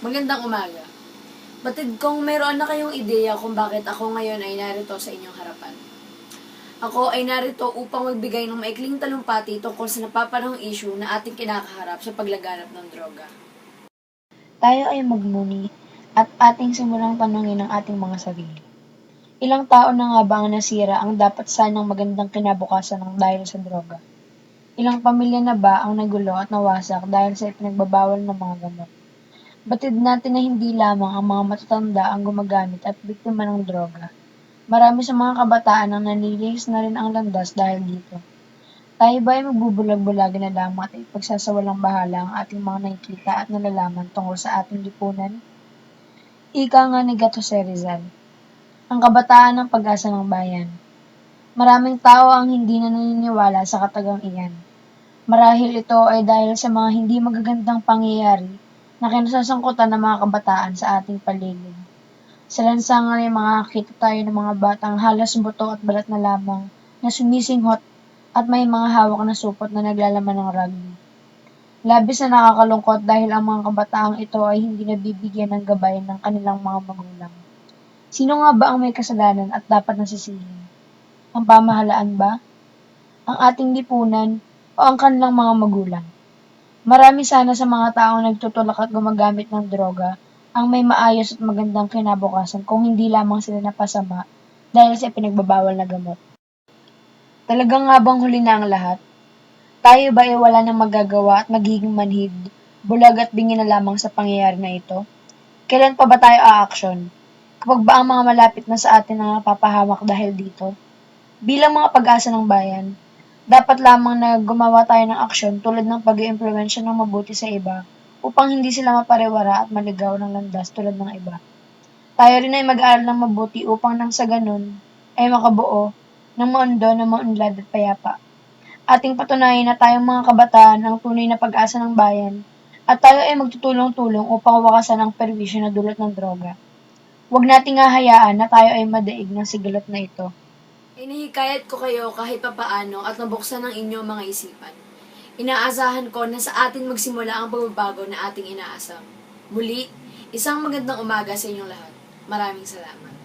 Magandang umaga. Batid kong mayroon na kayong ideya kung bakit ako ngayon ay narito sa inyong harapan. Ako ay narito upang magbigay ng maikling talumpati tungkol sa napapanahong issue na ating kinakaharap sa paglaganap ng droga. Tayo ay magmuni at ating simulang tanungin ang ating mga sarili. Ilang tao na nga ba ang nasira ang dapat sanang magandang kinabukasan ng dahil sa droga? Ilang pamilya na ba ang nagulo at nawasak dahil sa ipinagbabawal ng mga gamot? Batid natin na hindi lamang ang mga matatanda ang gumagamit at biktima ng droga. Marami sa mga kabataan ang nanililis na rin ang landas dahil dito. Tayo ba ay magbubulag-bulagan na lamang at ipagsasawalang bahala ang ating mga nakikita at nalalaman tungkol sa ating lipunan? Ika nga ni Gato Rizal, ang kabataan ng pag-asa ng bayan. Maraming tao ang hindi na naniniwala sa katagang iyan. Marahil ito ay dahil sa mga hindi magagandang pangyayari na kinasasangkutan ng mga kabataan sa ating paligid. Sa lansangan ay makakita tayo ng mga batang halos buto at balat na lamang na sumisinghot at may mga hawak na supot na naglalaman ng rugby. Labis na nakakalungkot dahil ang mga kabataang ito ay hindi nabibigyan ng gabay ng kanilang mga magulang. Sino nga ba ang may kasalanan at dapat nasisihin? Ang pamahalaan ba? Ang ating lipunan o ang kanilang mga magulang? Marami sana sa mga taong nagtutulak at gumagamit ng droga ang may maayos at magandang kinabukasan kung hindi lamang sila napasama dahil sa pinagbabawal na gamot. Talagang nga bang huli na ang lahat? Tayo ba ay wala nang magagawa at magiging manhid, bulag at bingi na lamang sa pangyayari na ito? Kailan pa ba tayo a-action? Kapag ba ang mga malapit na sa atin ang napapahamak dahil dito? Bilang mga pag-asa ng bayan, dapat lamang na gumawa tayo ng aksyon tulad ng pag implementasyon ng mabuti sa iba upang hindi sila mapariwara at maligaw ng landas tulad ng iba. Tayo rin ay mag-aaral ng mabuti upang nang sa ganun ay makabuo ng mundo na maunlad at payapa. Ating patunayan na tayong mga kabataan ang tunay na pag-asa ng bayan at tayo ay magtutulong-tulong upang wakasan ang perwisyo na dulot ng droga. Huwag nating hahayaan na tayo ay madaig ng sigalot na ito. Inihikayat ko kayo kahit papaano at nabuksan ang inyong mga isipan. Inaasahan ko na sa atin magsimula ang pagbabago na ating inaasam. Muli, isang magandang umaga sa inyong lahat. Maraming salamat.